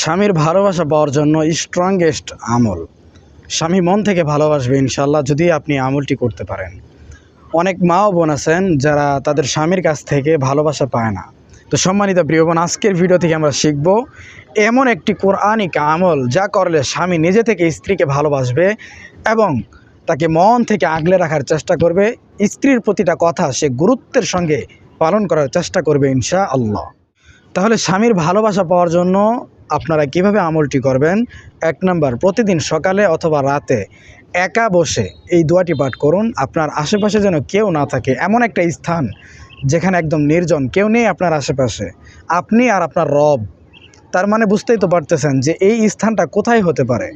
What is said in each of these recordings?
স্বামীর ভালোবাসা পাওয়ার জন্য স্ট্রংগেস্ট আমল। স্বামী মন থেকে ভালোবাসবে ইনশাল্লাহ যদি আপনি আমলটি করতে পারেন। অনেক মা বোন আছেন যারা তাদের স্বামীর কাছ থেকে ভালোবাসা পায় না। তো সম্মানিত প্রিয় বোন, আজকের ভিডিও থেকে আমরা শিখব এমন একটি কোরআনিক আমল যা করলে স্বামী নিজে থেকে স্ত্রীকে ভালোবাসবে এবং তাকে মন থেকে আগলে রাখার চেষ্টা করবে। স্ত্রীর প্রতিটা কথা সে গুরুত্বের সঙ্গে পালন করার চেষ্টা করবে ইনশা আল্লাহ তাহলে স্বামীর ভালোবাসা পাওয়ার জন্য আপনারা কীভাবে আমলটি করবেন? এক নাম্বার, প্রতিদিন সকালে অথবা রাতে একা বসে এই দোয়াটি পাঠ করুন। আপনার আশেপাশে যেন কেউ না থাকে, এমন একটা স্থান যেখানে একদম নির্জন, কেউ নেই আপনার আশেপাশে। আপনি আর আপনার রব। তার মানে বুঝতেই তো পারতেছেন যে এই স্থানটা কোথায় হতে পারে।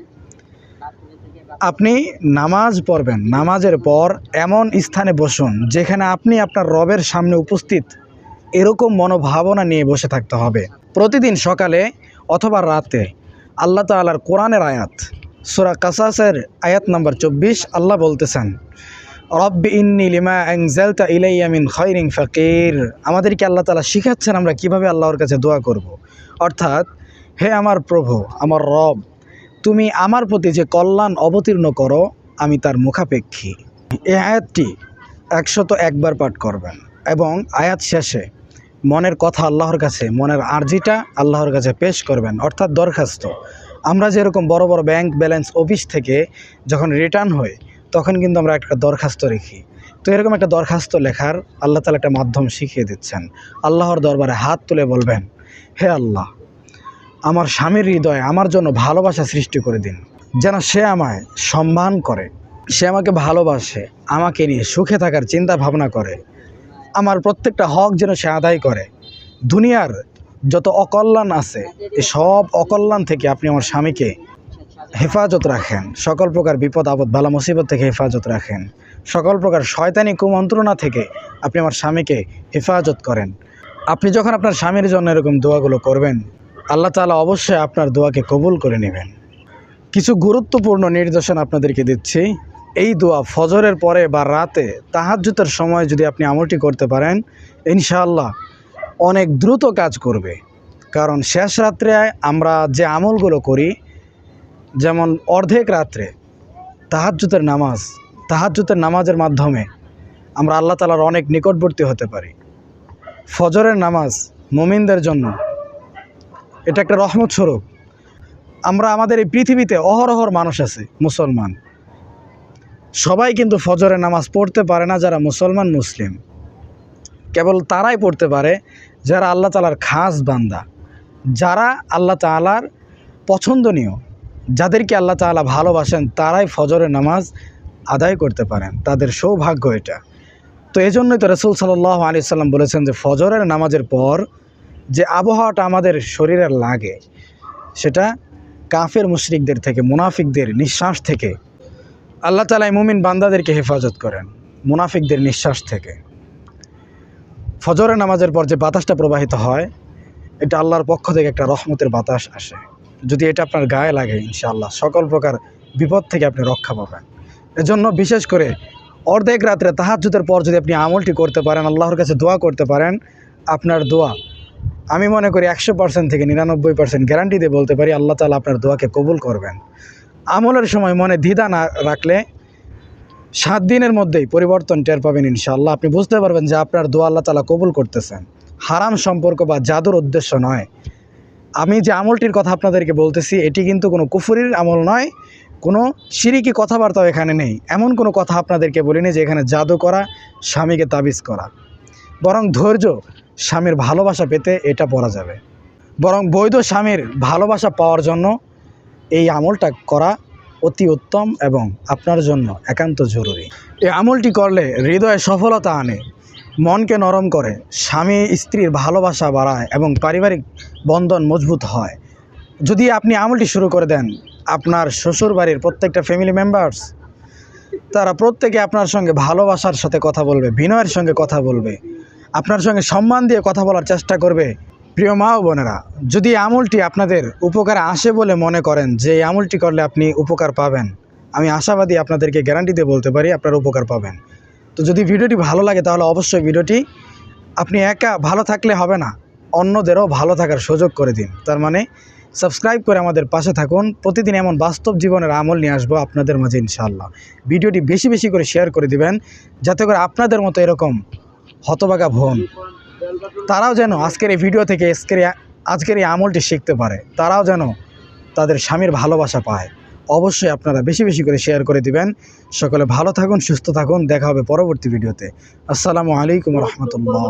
আপনি নামাজ পড়বেন। নামাজের পর এমন স্থানে বসুন যেখানে আপনি আপনার রবের সামনে উপস্থিত এরকম মনোভাবনা নিয়ে বসে থাকতে হবে। প্রতিদিন সকালে অথবা রাতে। আল্লাহ তালার কোরআনের আয়াত, সুরা কাসাসের আয়াত নাম্বার চব্বিশ, আল্লাহ বলতেছেন, রব্বি ইন্নি লিমা অ্যাংজালতা ইলাইয়ামিন খৈরিং ফকির। আমাদেরকে আল্লাহ তালা শিখাচ্ছেন আমরা কীভাবে আল্লাহর কাছে দোয়া করব। অর্থাৎ, হে আমার প্রভু, আমার রব, তুমি আমার প্রতি যে কল্যাণ অবতীর্ণ করো, আমি তার মুখাপেক্ষী। এই আয়াতটি একশত একবার পাঠ করবেন এবং আয়াত শেষে মনের কথা আল্লাহর কাছে, মনের আর্জিটা আল্লাহর কাছে পেশ করবেন, অর্থাৎ দরখাস্ত। আমরা যেরকম বড় বড় ব্যাংক ব্যালেন্স অফিস থেকে যখন রিটার্ন হই, তখন কিন্তু আমরা একটা দরখাস্ত রেখি তো এরকম একটা দরখাস্ত লেখার আল্লাহ তালা একটা মাধ্যম শিখিয়ে দিচ্ছেন। আল্লাহর দরবারে হাত তুলে বলবেন, হে আল্লাহ, আমার স্বামীর হৃদয়ে আমার জন্য ভালোবাসা সৃষ্টি করে দিন। যেন সে আমায় সম্মান করে, সে আমাকে ভালোবাসে, আমাকে নিয়ে সুখে থাকার চিন্তা ভাবনা করে। আমার প্রত্যেকটা হক যেন সে আদায় করে। দুনিয়ার যত অকল্যাণ আছে এই সব অকল্যাণ থেকে আপনি আমার স্বামীকে হেফাজত রাখেন। সকল প্রকার বিপদ, আপদ, বালা, মুসিবত থেকে হেফাজত রাখেন। সকল প্রকার শয়তানি কুমন্ত্রণা থেকে আপনি আমার স্বামীকে হেফাজত করেন। আপনি যখন আপনার স্বামীর জন্য এরকম দোয়াগুলো করবেন, আল্লাহ তাআলা অবশ্যই আপনার দোয়াকে কবুল করে নেবেন। কিছু গুরুত্বপূর্ণ নির্দেশন আপনাদেরকে দিচ্ছি। এই দোয়া ফজরের পরে বা রাতে তাহাজ্জুতের সময় যদি আপনি আমলটি করতে পারেন, ইনশাআল্লাহ অনেক দ্রুত কাজ করবে। কারণ শেষ রাত্রে আমরা যে আমলগুলো করি, যেমন অর্ধেক রাত্রে তাহাজ্জুতের নামাজ তাহাজ্জুতের নামাজের মাধ্যমে আমরা আল্লাহ তালার অনেক নিকটবর্তী হতে পারি। ফজরের নামাজ মুমিনদের জন্য এটা একটা রহমত স্বরূপ। আমরা আমাদের এই পৃথিবীতে অহরহর মানুষ আছে, মুসলমান। সবাই কিন্তু ফজরের নামাজ পড়তে পারে না যারা মুসলমান, মুসলিম। কেবল তারাই পড়তে পারে যারা আল্লাহ তালার খাস বান্দা। যারা আল্লাহ তালার পছন্দনীয়, যাদেরকে আল্লাহ তাআলা ভালোবাসেন, তারাই ফজরের নামাজ আদায় করতে পারেন। তাদের সৌভাগ্য এটা। তো এই জন্যই তো রসুল সাল্লাহ আলি সাল্লাম বলেছেন যে, ফজরের নামাজের পর যে আবহাওয়াটা আমাদের শরীরে লাগে, সেটা কাফের মুশরিকদের থেকে, মুনাফিকদের নিঃশ্বাস থেকে আল্লাহ তালাই মুমিন বান্দাদেরকে হেফাজত করেন, মুনাফিকদের নিঃশ্বাস থেকে। ফজরের নামাজের পর যে বাতাসটা প্রবাহিত হয়, এটা আল্লাহর পক্ষ থেকে একটা রহমতের বাতাস আসে। যদি এটা আপনার গায়ে লাগে, ইনশাআল্লাহ, সকল প্রকার বিপদ থেকে আপনি রক্ষা পাবেন। এজন্য বিশেষ করে অর্ধেক রাত্রে তাহাজ্জুদের পর যদি আপনি আমলটি করতে পারেন, আল্লাহর কাছে দোয়া করতে পারেন, আপনার দোয়া, আমি মনে করি একশো পার্সেন্ট থেকে নিরানব্বই পার্সেন্ট গ্যারান্টি দিয়ে বলতে পারি, আল্লাহ তালা আপনার দোয়াকে কবুল করবেন। আমলের সময় মনে দ্বিধা না রাখলে সাত দিনের মধ্যেই পরিবর্তন টের পাবেন ইনশাল্লাহ আপনি বুঝতে পারবেন যে আপনার দোয়া আল্লাহ তালা কবুল করতেছেন। হারাম সম্পর্ক বা জাদুর উদ্দেশ্য নয়। আমি যে আমলটির কথা আপনাদেরকে বলতেছি, এটি কিন্তু কোনো কুফুরির আমল নয়, কোনো সিরিকি কথাবার্তাও এখানে নেই। এমন কোনো কথা আপনাদেরকে বলিনি যে এখানে জাদু করা, স্বামীকে তাবিজ করা। বরং ধৈর্য স্বামীর ভালোবাসা পেতে এটা পড়া যাবে। বরং বৈধ স্বামীর ভালোবাসা পাওয়ার জন্য এই আমলটা করা অতি উত্তম এবং আপনার জন্য একান্ত জরুরি। এই আমলটি করলে হৃদয়ে সফলতা আনে, মনকে নরম করে, স্বামী স্ত্রীর ভালোবাসা বাড়ায় এবং পারিবারিক বন্ধন মজবুত হয়। যদি আপনি আমলটি শুরু করে দেন, আপনার শ্বশুর বাড়ির প্রত্যেকটা ফ্যামিলি মেম্বার্স তারা প্রত্যেকে আপনার সঙ্গে ভালোবাসার সাথে কথা বলবে, বিনয়ের সঙ্গে কথা বলবে, আপনার সঙ্গে সম্মান দিয়ে কথা বলার চেষ্টা করবে। প্রিয় মা ও বোনেরা, যদি আমলটি আপনাদের উপকারে আসে বলে মনে করেন যে এই আমলটি করলে আপনি উপকার পাবেন, আমি আশাবাদী আপনাদেরকে গ্যারান্টি দিয়ে বলতে পারি আপনার উপকার পাবেন। তো যদি ভিডিওটি ভালো লাগে তাহলে অবশ্যই ভিডিওটি আপনি একা ভালো থাকলে হবে না, অন্যদেরও ভালো থাকার সুযোগ করে দিন। তার মানে সাবস্ক্রাইব করে আমাদের পাশে থাকুন, প্রতিদিন এমন বাস্তব জীবনের আমল নিয়ে আসব আপনাদের মাঝে ইনশাআল্লাহ। ভিডিওটি বেশি বেশি করে শেয়ার করে দিবেন, যাতে করে আপনাদের মতো এরকম হতবাগা ভন তারাও যেন আজকের এই ভিডিও থেকে আজকের আজকের এই আমলটি শিখতে পারে। তারাও যেন তাদের স্বামীর ভালোবাসা পায়। অবশ্যই আপনারা বেশি বেশি করে শেয়ার করে দিবেন। সকলে ভালো থাকুন, সুস্থ থাকুন। দেখা হবে পরবর্তী ভিডিওতে আসসালামু আলাইকুম রহমতুল্লাহ।